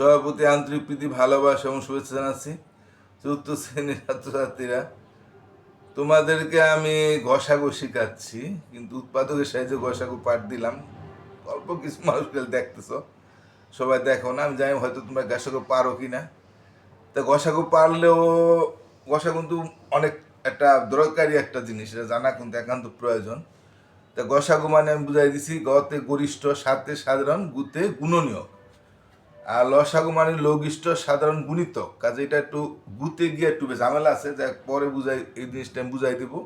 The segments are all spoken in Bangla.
সভাপতি আন্তরিক প্রীতি, ভালোবাসা এবং শুভেচ্ছা জানাচ্ছি। চতুর্থ শ্রেণির ছাত্রছাত্রীরা, তোমাদেরকে আমি ঘষাগো শেখাচ্ছি কিন্তু উৎপাদকের সাহায্যে ঘষাগো পাঠ দিলাম। অল্প কিছু মানুষকে দেখতেছ, সবাই দেখো না, আমি জানি হয়তো তোমরা ঘষাগো পারো কি না তা ঘষাগো পারলেও, ঘষা কিন্তু অনেক একটা দরকারি একটা জিনিস, এটা জানা কিন্তু একান্ত প্রয়োজন। তা গসাগু মানে আমি বুঝাই দিছি, গতে গরিষ্ঠ সাথে সাধারণ, গুতে গুণনীয় আর লসাগু মানে লঘিষ্ঠ সাধারণ গুণিতক কাজে এটা একটু গুতে গিয়ে একটু ঝামেলা আছে, যা পরে বুঝাই, এই জিনিসটা আমি বুঝাই দেবো।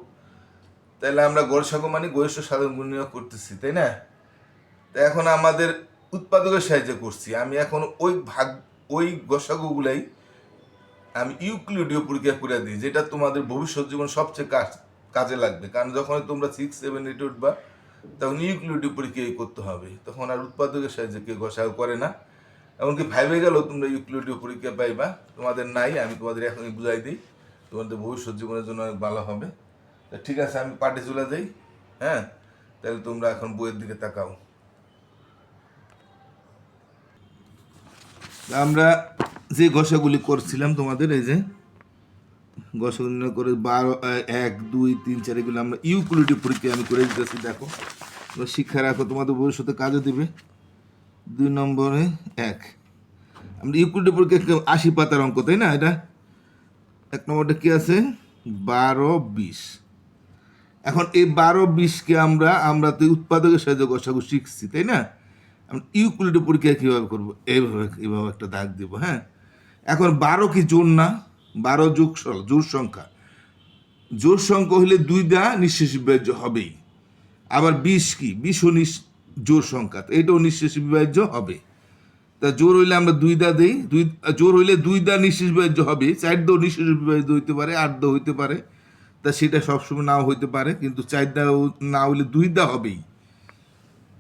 তাহলে আমরা গরসাগু মানে গরিষ্ঠ সাধারণ গুণনীয় করতেছি, তাই না? তা এখন আমাদের উৎপাদকের সাহায্য করছি। আমি এখন ওই ভাগ, ওই গসাগুগুলাই আমি ইউক্লিডীয় পরীক্ষা করে দিই, যেটা তোমাদের ভবিষ্যৎ জীবন সবচেয়ে কাজ, কাজে লাগবে। কারণ যখন তোমরা সিক্স সেভেন এইট উঠবা, তখন ইউক্লিডীয় পরীক্ষা করতে হবে। তখন আর উৎপাদকের সাহায্যে কেউ গসাগু করে না। এমনকি ভাইবে গেলেও তোমরা ইউক্লিডীয় পরীক্ষা পাইবা। তোমাদের নাই, আমি তোমাদের এখনই বুঝাই দিই। তোমাদের ভবিষ্যৎ জীবনের জন্য অনেক ভালো হবে। তা ঠিক আছে, আমি পার্টি চলে যাই হ্যাঁ? তাহলে তোমরা এখন বইয়ের দিকে তাকাও। আমরা যে ঘষাগুলি করছিলাম তোমাদের, এই যে ঘষাগুলি করে বারো এক, দুই, তিন, চার, এগুলো আমরা ইউকুলিটি পরীক্ষা আমি করে দিতেছি, দেখো। শিক্ষা রাখো, তোমাদের ভবিষ্যতে কাজে দিবে। দুই নম্বরে এক। আমরা ইউকুলিটি পরীক্ষা আশি পাতার অঙ্ক, তাই না এটা? এক নম্বরটা কী আছে? বারো বিশ। এখন এই বারো বিশকে আমরা আমরা তো উৎপাদকের সাহায্যে গসাগু শিখছি, তাই না? আমরা ইউকুলিটি পরীক্ষা কীভাবে করব? এইভাবে এইভাবে একটা দাগ দিব হ্যাঁ? এখন বারো কি জোর না? বারো যোগ জোর সংখ্যা। জোর সংখ্যা হলে দুই দা নিঃশেষ হবেই। আবার বিশ কি? বিশও নিঃ জোর সংখ্যা। এটাও নিঃশেষ বিভাজ্য হবে। তা জোর হইলে আমরা দুই দা দিই। দুই, জোর হইলে দুই দা নিঃশেষ বিভাজ্য হবে। চার দো নিঃশেষ বিভাজ্য হইতে পারে আট দো হইতে পারে। তা সেটা সবসময় নাও হইতে পারে, কিন্তু চার দা না হইলে দুই দা হবেই।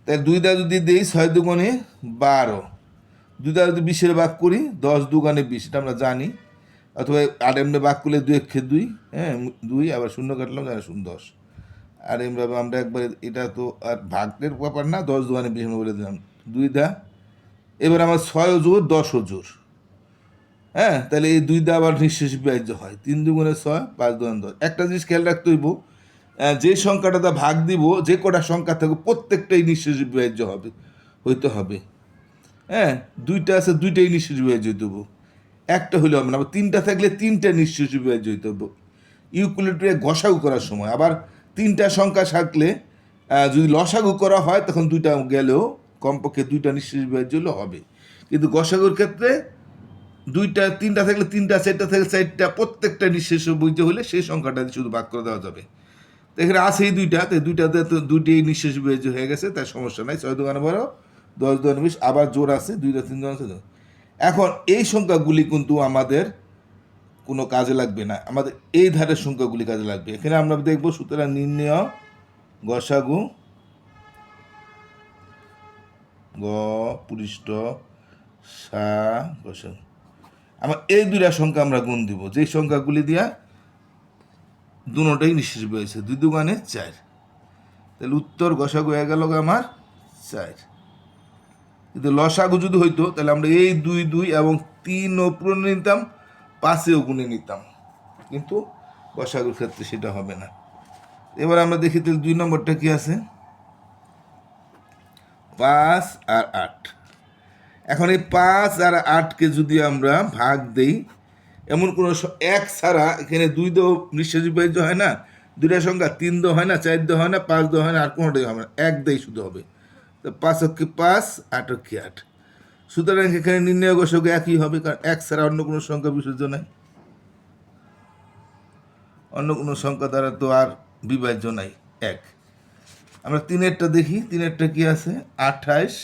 তাই দুই দা যদি দেই, ছয় দুগুণে বারো। দুই দা যদি বিশের ভাগ করি, দশ দুগানে বিশ, এটা আমরা জানি। অথবা আট এমনি ভাগ করলে দুই একে দুই হ্যাঁ দুই, আবার শূন্য কাটলাম জানা শূন্য দশ। আর এমনি আমরা একবারে, এটা তো আর ভাগের ব্যাপার না, দশ দোয়ানে বিশ বলে দিলাম। দুই দা, এবার আমার ছয় জোর, দশ জোর। হ্যাঁ তাহলে এই দুই দা আবার নিঃশেষ বিভাজ্য হয়। তিন দুগুণে ছয়, পাঁচ দুগুণে দশ। একটা জিনিস খেয়াল রাখতে হইব যে সংখ্যাটা ভাগ দিব, যে কটা সংখ্যা থাকবে প্রত্যেকটাই নিঃশেষ বিভাজ্য হবে, হইতে হবে। হ্যাঁ দুইটা আছে, দুইটাই নিঃশেষ বিভাজ্য হইতে হবে একটা হলে হবে না, আবার তিনটা থাকলে তিনটা নিঃশেষ বিভাজ্য হইতে হবে ইউকুলেটরে ঘষাও করার সময়, আবার তিনটা সংখ্যা থাকলে যদি লসাগু করা হয়, তখন দুইটা গেলেও কমপক্ষে দুইটা নিঃশেষ বিভাজ্য হলে হবে। কিন্তু গসাগুর ক্ষেত্রে দুইটা, তিনটা থাকলে তিনটা, চারটা থাকলে চারটা, প্রত্যেকটা নিঃশেষ বইতে হলে সেই সংখ্যাটা শুধু ভাগ করে দেওয়া যাবে। তো এখানে আছে এই দুইটা, তো দুইটাতে তো দুইটাই নিঃশেষ বিভাজ্য হয়ে গেছে, তার সমস্যা নাই। ছয় দোকানে বারো দশ দোকানে বিশ, আবার জোর আছে, দুইটা, তিন দোকান। এখন এই সংখ্যাগুলি কিন্তু আমাদের কোনো কাজে লাগবে না। আমাদের এই ধারের সংখ্যাগুলি কাজে লাগবে। এখানে আমরা দেখব সুতরাং নির্ণয় গসাগু গ পৃষ্ঠ সা গসাগু। আমার এই দুইটা সংখ্যা আমরা গুণ দিব। যেই সংখ্যাগুলি দিয়া দুটাই নিঃশেষ হয়েছে। দুই দুগানে চার। তাহলে উত্তর গসাগু হয়ে গেল আমার চার। কিন্তু লসাগু যদি হইতো, তাহলে আমরা এই দুই দুই এবং তিন ও পূরণ নিতাম পাঁচেও গুণে নিতাম। কিন্তু গসাগুর ক্ষেত্রে সেটা হবে না। এবার আমরা দেখি তাহলে দুই নম্বরটা কি আছে? পাঁচ আর আট। এখন এই পাঁচ আর আটকে যদি আমরা ভাগ দেই, এমন কোনো এক ছাড়া এখানে দুই দো নিঃশ্বাস হয় না, দুইটা সংখ্যা তিন দো হয় না, চার দো হয় না, পাঁচ দো হয় না, আর কোনোটাই হবে না। এক দেই শুধু হবে। তো পাঁচ অক্ষে পাঁচ, আট অক্ষে আট। সুতরাং এখানে নির্ণয় গোষক একই হবে, কারণ এক ছাড়া অন্য কোনো সংখ্যা বিসর্জ নাই। অন্য কোনো সংখ্যা দ্বারা তো আর বিভাজ্য নাই, এক। আমরা তিনেরটা দেখি, তিনেরটা কি আছে? আঠাইশ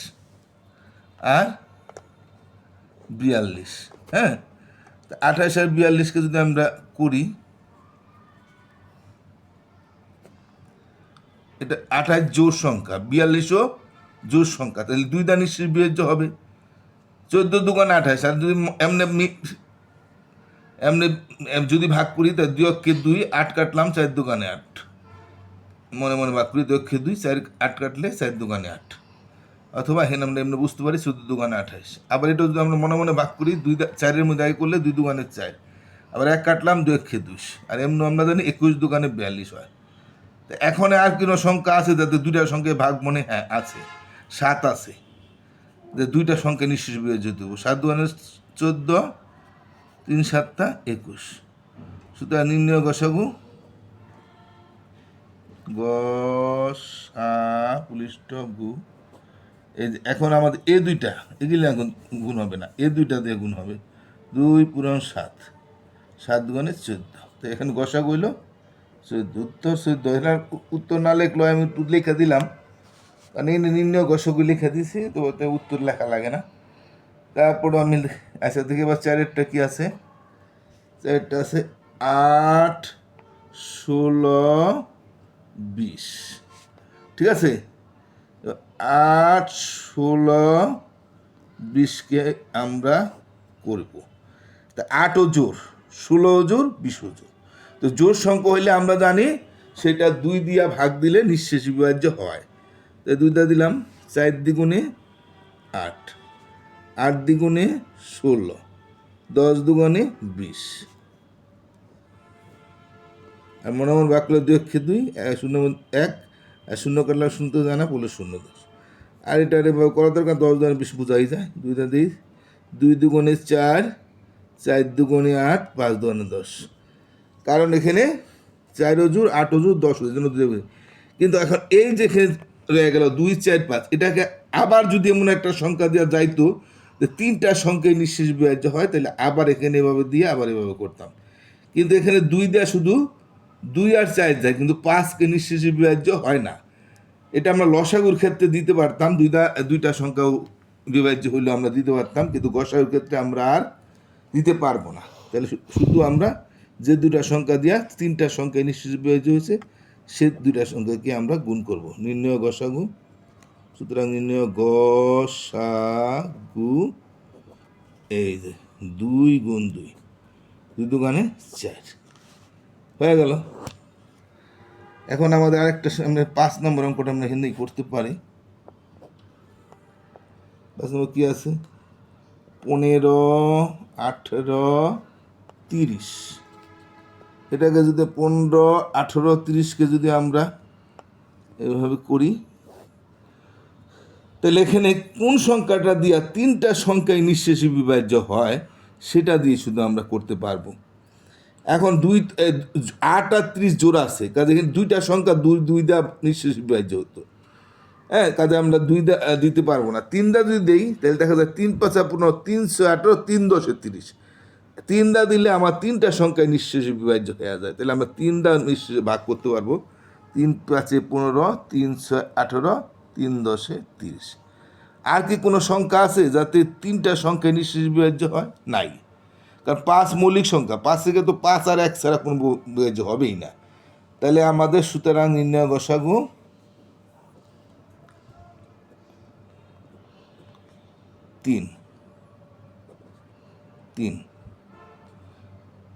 আর বিয়াল্লিশ হ্যাঁ? তা আঠাশ আর বিয়াল্লিশকে যদি আমরা করি, এটা আঠাশ জোর সংখ্যা, বিয়াল্লিশও জোর সংখ্যা, তাহলে দুই দা নিশ্চয় বিয়োজ্য হবে। চোদ্দ দুগান আঠাশ, আর যদি এমনি এমনি যদি ভাগ করি তা দুই অক্ষে দুই, আট কাটলাম চার দোকানে আট। মনে মনে ভাগ করি, দুই অক্ষে দুই, চার, আট কাটলে চার দোকানে আট। অথবা হেন আমরা এমনি বুঝতে পারি চোদ্দ দোকানে আঠাশ। আবার এটা যদি আমরা মনে মনে ভাগ করি, দুই চারের মধ্যে আগে করলে দুই দোকানের চার। আবার এক কাটলাম, দুই একে দুশ। আর এমনি আমরা জানি একুশ দোকানে বিয়াল্লিশ হয়। তো এখন আর কোনো সংখ্যা আছে যাতে দুইটা সংখ্যায় ভাগ মনে হ্যাঁ? আছে। সাত আছে। যে দুইটা সংখ্যা নিঃশেষ বিয়োজ্য দেবো সাত দোকানের চোদ্দ, তিন সাতটা একুশ। সুতরাং নির্ণয় গসাগু, গসা পুলিশ গু। এই এখন আমাদের এ দুইটা, এগুলি এখন গুণ হবে না। এ দুইটা দিয়ে গুণ হবে দুই পুরন সাত। সাত দুগুণে চোদ্দ। তো এখানে গসা গইল চোদ্দ। উত্তর চোদ্দ। এখানে উত্তর না লিখলো আমি একটু লিখে দিলাম। নির্ণয় গসগু লিখে দিছি, তো ওতে উত্তর লেখা লাগে না। তারপর আমি আচ্ছা দেখি এবার চারেরটা কি আছে? চারেরটা আছে আট, ষোলো, বিশ। ঠিক আছে? আট, ষোলো, বিশকে আমরা করব। তা আটও জোর ষোলো জোর, বিশও জোর। তো জোর সংখ্যা হইলে আমরা জানি সেটা দুই দিয়া ভাগ দিলে নিঃশেষ বিভাজ্য হয়। তো দুইটা দিলাম, চার দ্বিগুণে আট। আট দ্বিগুণে ষোলো, দশ দুগুণে বিশ। আর মনে মনে বাক্য দুই অক্ষে দুই শূন্য এক, আর শূন্য কাটলাম শূন্য জানা, বলে শূন্য দশ। আর এটা করা দরকার, দশ দুগুণে বিশ বোঝাই যায়। দুইটা দিই, দুই দুগুণে চার চার দুগুণে আট, পাঁচ দুগুণে দশ। কারণ এখানে চার অজুর আট অজুর দশ অজুর জন্য কিন্তু এখন এই যে রয়ে গেল দুই চার পাঁচ। এটাকে আবার যদি এমন একটা সংখ্যা দেওয়া যাইতো যে তিনটা সংখ্যায় নিঃশেষ বিভাজ্য হয়, তাহলে আবার এখানে এভাবে দিয়ে আবার এভাবে করতাম। কিন্তু এখানে দুই দেওয়া শুধু দুই আর চার যায় কিন্তু পাঁচকে নিঃশেষ বিভাজ্য হয় না। এটা আমরা লসাগুর ক্ষেত্রে দিতে পারতাম, দুইটা দুইটা সংখ্যাও বিভাজ্য হইলেও আমরা দিতে পারতাম, কিন্তু গসাগুর ক্ষেত্রে আমরা আর দিতে পারব না। তাহলে শুধু আমরা যে দুটা সংখ্যা দেওয়া তিনটা সংখ্যায় নিঃশেষ বিভাজ্য হয়েছে সে দুইটা সংখ্যাকে আমরা গুণ করব। নির্ণয় গসাগু, সুতরাং নির্ণয় গসাগু, এই যে দুই গুণ দুই দুই দোকানে চার। হয়ে গেল। এখন আমাদের আরেকটা সামনে পাঁচ নম্বর অঙ্কটা আমরা এখানেই করতে পারি। পাঁচ নম্বর কী আছে? পনেরো, আঠেরো, তিরিশ। এটাকে যদি পনেরো, আঠেরো, তিরিশকে যদি আমরা এভাবে করি তাহলে এখানে কোন সংখ্যাটা দিয়া তিনটা সংখ্যায় নিঃশেষী বিভাজ্য হয়, সেটা দিয়ে শুধু আমরা করতে পারব। এখন দুই আট আর ত্রিশ জোড়া আছে, কাজে এখানে দুইটা সংখ্যা দুই দুই দা নিঃশেষ বিভাজ্য হতো। হ্যাঁ কাজে আমরা দুই দা দিতে পারব না। তিন দা যদি দেই, তাহলে দেখা যায় তিন পাঁচা পনেরো, তিনশো আঠারো, তিন দশে তিরিশ। তিন দা দিলে আমার তিনটা সংখ্যায় নিঃশেষ বিভাজ্য হয়ে যায়। তাহলে আমরা তিন দা নিঃশেষ ভাগ করতে পারব। তিন পাঁচে পনেরো তিনশো আঠেরো, তিন দশে তিরিশ। আর কি কোনো সংখ্যা আছে যাতে তিনটা সংখ্যায় নিঃশেষ বিভাজ্য হয়? নাই। কারণ পাঁচ মৌলিক সংখ্যা, পাঁচ থেকে তো পাঁচ আর এক ছাড়া কোনো বিভাজ্য হবেই না। তাহলে আমাদের সুতরাং নির্ণয় গসাগু তিন। তিন।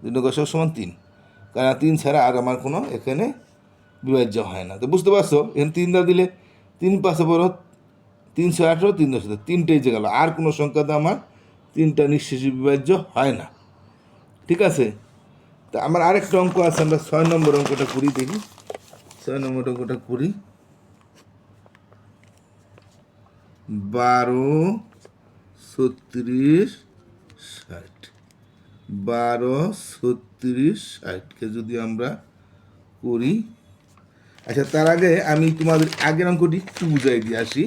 নির্ণয় গসাগু সমান তিন। কারণ তিন ছাড়া আর আমার কোনো এখানে বিভাজ্য হয় না। তো বুঝতে পারছ? এখানে তিন দা দিলে তিন পাশে বড় তিনশো আঠেরো, তিন দশ তিনটেই যে গেল। আর কোনো সংখ্যাতে আমার তিনটা নিঃশেষ বিভাজ্য হয় না। ঠিক আছে? তা আমার আরেকটা অঙ্ক আছে, আমরা ছয় নম্বর অঙ্কটা করি দেখি। ছয় নম্বর অঙ্কটা করি। বারো, ছত্রিশ, ষাট। বারো, ছত্রিশ ষাটকে যদি আমরা করি। আচ্ছা তার আগে আমি তোমাদের আগের অঙ্কটি একটু বুঝাই দিয়ে আসি।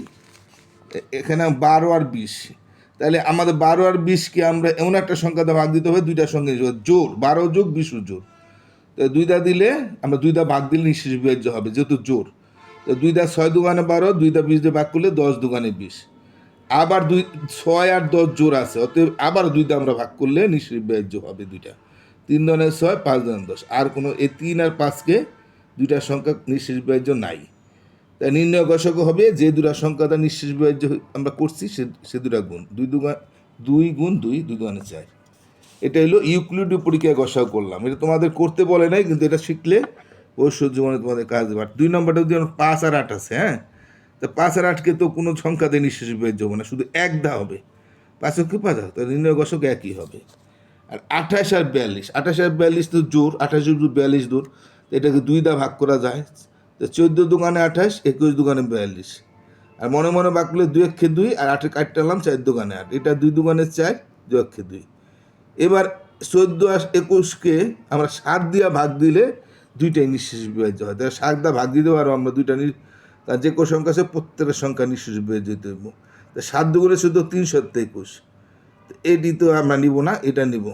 এখানে বারো আর বিশ। তাহলে আমাদের বারো আর বিশকে আমরা এমন একটা সংখ্যাতে ভাগ দিতে হবে দুইটা হিসেবে জোর, বারো যোগ বিশ জোর। তো দুইটা দিলে আমরা দুইটা ভাগ দিলে নিঃশেষ বিভাজ্য হবে, যেহেতু জোর। তো দুইটা ছয় দোকানে বারো, দুইটা বিশ দিয়ে ভাগ করলে দশ দোকানে বিশ। আবার দুই, ছয় আর দশ জোর আছে, অতএব আবার দুইটা আমরা ভাগ করলে বিভাজ্য হবে দুইটা। তিন ধরনের ছয়, পাঁচ ধরনের দশ। আর কোনো এই তিন আর পাঁচকে দুইটা সংখ্যা বিভাজ্য নাই। তাই নির্ণয় গসক হবে যে দুটা সংখ্যাটা হই- আমরা করছি, সে সে দুটা গুণ। দুই দুগা, দুই গুণ দুই দুই দুগানে চার। এটা হলো ইউক্লিডীয় পরীক্ষায় গসাও করলাম। এটা তোমাদের করতে বলে নাই, কিন্তু এটা শিখলে অবশ্য জীবনে তোমাদের কাজ দেবে দুই নম্বরটা যদি পাঁচ আর আট আছে হ্যাঁ? তা পাঁচ আর আটকে তো কোনো সংখ্যাতে নিঃশেষ বিভাজ্য হবে না, শুধু এক দা হবে। পাঁচ অক্ষে পাঁচ তাহলে নির্ণয় গসক একই হবে। আর আঠাশ আর বিয়াল্লিশ, আঠাশ আর বিয়াল্লিশ তো জোর, আঠাশ বিয়াল্লিশ দূর এটাকে দুই দা ভাগ করা যায়। তো চোদ্দ দোকানে আঠাশ, একুশ দোকানে বিয়াল্লিশ। আর মনে মনে ভাগ করলে দুই অক্ষে দুই, আর আটে কাটটালাম চার দোকানে আট। এটা দুই দোকানে চার, দুই অক্ষে দুই। এবার চোদ্দ আর একুশকে আমরা সাত দিয়া ভাগ দিলে দুইটাই নিঃশেষ বিভাজ্য হয় তাহলে সাত দা ভাগ দিতে পারো আমরা, দুইটা তার যে কোনো সংখ্যা আছে প্রত্যেকের সংখ্যা নিঃশেষ দিতে হইব। তা সাত দুগুণে শুদ্ধ তিন সত্য একুশ এটি তো আমরা নিব না, এটা নিব।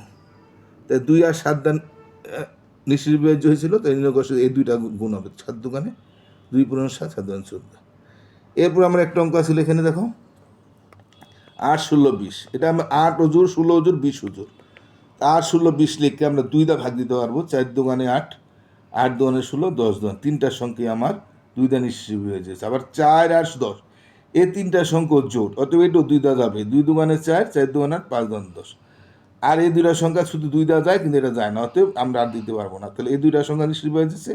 তাই দুই আর সাত দান নিঃশেষ বিভাজ্য হয়েছিল তাই নির্ণয় এই দুইটা গুণ হবে, সাত দোকানে দুই পূরণ সাত সাত দোকান চোদ্দ। এরপর আমার একটা অঙ্ক আছে, এখানে দেখো। আট, ষোলো, বিশ। এটা আমরা আট অজুর, ষোলো অজুর, বিশ অজুর। আট, ষোলো, বিশ লিখকে আমরা দুইটা ভাগ দিতে পারব, চার দোকানে আট আট দোকানে ষোলো, দশ দোকান তিনটার সংখ্যা আমার দুই দা নিশ্চিত হয়ে যাচ্ছে আবার চার আট দশ। এ তিনটা সংখ্যা জোট। অতএব এটাও দুই দা যাবে। দুই দোকানে চার চার দোকানে আট পাঁচ দোকানে দশ। আর এই দুইটা সংখ্যা শুধু দুই দা যায়, কিন্তু এটা যায় না। অতএব আমরা আর দিতে পারব না। তাহলে এই দুইটা সংখ্যা নিশ্চিত হয়ে যাচ্ছে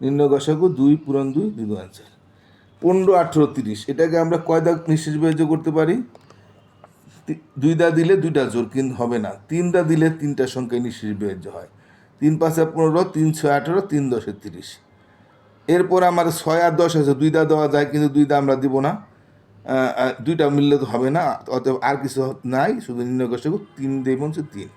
নিম্ন গসাগু দুই, পূরণ দুই দুই দোকান চার। পনেরো, আঠেরো, তিরিশ। এটাকে আমরা কয় দাগ নিঃশেষ করতে পারি? দুই দা দিলে দুইটা জোর কিন্তু হবে না। তিন দা দিলে তিনটা সংখ্যায় নিঃশেষ বিভাজ্য হয়। তিন পাঁচে পনেরো, তিন ছয় আঠেরো, তিন দশে তিরিশ। এরপর আমার ছয় আর দশ আছে দুইটা দেওয়া যায় কিন্তু দুইটা আমরা দিব না। দুইটা মিললে তো হবে না, অতএব আর কিছু নাই, শুধু নির্ণয় কষ্ট তিন দেই বলছে তিন।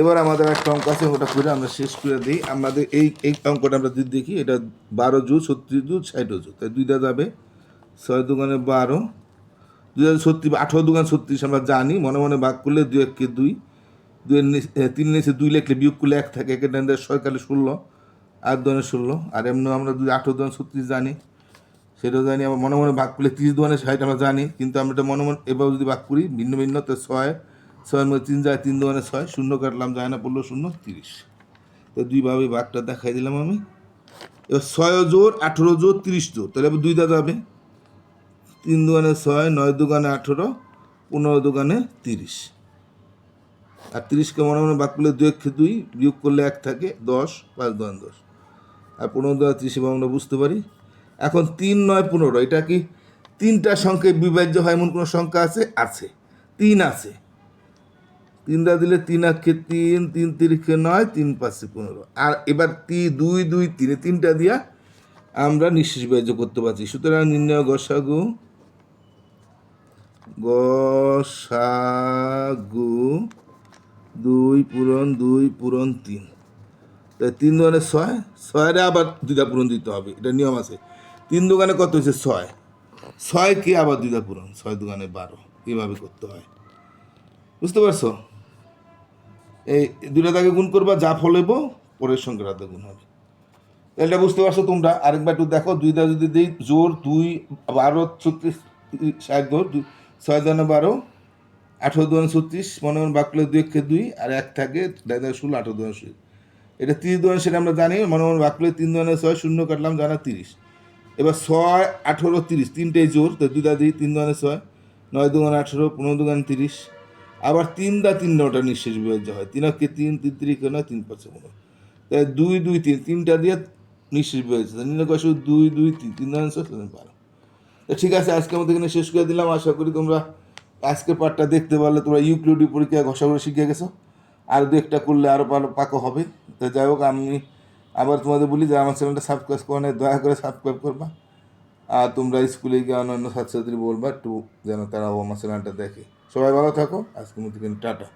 এবার আমাদের একটা অঙ্ক আছে ওটা করে আমরা শেষ করে দিই। আমাদের এই এই অঙ্কটা আমরা যদি দেখি, এটা বারো জু ছত্রিশ জু ষাট জু তাই দুইটা যাবে ছয় দোকানে বারো। দুই হাজার ছত্রিশ, আঠেরো দোকান ছত্রিশ আমরা জানি, মনে মনে ভাগ করলে দুই এককে দুই। দুই তিন নিচে দুই লেখলে বিয়োগ করলে এক থাকে, একে ডান ছয় কালে ষোলো। আট দোকানে ষোলো, আর এমনি আমরা দুই আঠেরো দোকান ছত্রিশ জানি। সেটাও জানি, আমার মনে মনে ভাগ করলে তিরিশ দোকানে ষাট আমরা জানি, কিন্তু আমরা এটা মনে মনে এভাবে যদি ভাগ করি, ভিন্ন ভিন্ন, তো ছয়, ছয়ের মধ্যে তিন যায়, তিন দোকানে ছয়, শূন্য কাটলাম, যায় না, পড়ল শূন্য, তিরিশ। তো দুইভাবে ভাগটা দেখাই দিলাম আমি। এবার ছয় জোর, আঠেরো জোর, তিরিশ জোর, তাহলে এবার দুইটা যাবে। তিন দোকানে ছয়, নয় দোকানে আঠেরো, পনেরো দোকানে তিরিশ। আর তিরিশকে মনে মনে ভাগ করলে দুই একে দুই, বিয়োগ করলে এক থাকে, দশ, পাঁচ দোকান দশ। আর পনেরো তিরিশ এবার আমরা বুঝতে পারি। এখন তিন নয় পনেরো, এটা কি তিনটা সংখ্যায় বিভাজ্য হয় এমন কোনো সংখ্যা আছে? আছে। তিন আছে। তিনটা দিলে তিন আক্ষে তিন তিন তিরিখে নয়, তিন পাঁচে পনেরো। আর এবার তি, দুই দুই, তিনে তিনটা দিয়া আমরা নিঃশেষ বিভাজ্য করতে পারছি। সুতরাং নির্ণয় গসাগু গসাগু, দুই পূরণ দুই পূরণ, তিন। তিন দোকানে ছয় ছয়টা আবার দুইটা পূরণ দিতে হবে, এটা নিয়ম আছে। তিন দোকানে কত হয়েছে? ছয়। ছয়কে আবার দুইটা পূরণ, ছয় দোকানে বারো এইভাবে করতে হয়। বুঝতে পারছ? এই দুইটা দাগে গুণ করবা, যা ফল হইব, পরের সঙ্গে রাতে গুণ হবে। এটা বুঝতে পারছ তোমরা? আরেকবার একটু দেখো, দুইটা যদি দিই, জোর দুই, বারো, ছত্রিশ, ষাট দুই, ছয় দানে বারো, আঠেরো দুয়ান ছত্রিশ মনে মনে বাকলে দুই একে দুই, আর এক থাকে, দাদা ষোলো, আঠেরো দুয়ান ষোলো। এটা তিরিশ দুয়ান সেটা আমরা জানি, মনে মনে বাকলে তিন দুয়ানে ছয়, শূন্য কাটলাম, জানা তিরিশ। এবার ছয়, আঠেরো, তিরিশ, তিনটেই জোর, তো দুইটা দিই, তিন দুয়ানে ছয়, নয় দুগান আঠেরো, পনেরো দুগান তিরিশ। আবার তিন দা তিন নটা নিঃশেষ বিভাজ্য হয়, তিন অক্ষে তিন তিন তিরিখে নয়, তিন পাঁচে পনেরো। তাই দুই দুই, তিন, তিনটা দিয়ে নিঃশেষ বিভাজ্য নির্ণয় কয় দুই দুই, তিন তিন দুগান ছয়, তিন বারো। তো ঠিক আছে, আজকে আমাদের এখানে শেষ করে দিলাম, আশা করি তোমরা আজকের পার্টটা দেখতে পারলে, তোমরা ইউক্লিডি পরীক্ষা ঘষা করে শিখে গেছো। আর দু একটা করলে আরও ভালো পাকো হবে। তো যাই হোক, আমি আবার তোমাদের বলি যে আমার চ্যানেলটা সাবস্ক্রাইব করে নেয় দয়া করে সাবস্ক্রাইব করবা। আর তোমরা স্কুলে গিয়ে অন্যান্য ছাত্রছাত্রী বলবা একটু যেন তারাও আমার চ্যানেলটা দেখে। সবাই ভালো থাকো, আজকের মতো কিন্তু টাটা।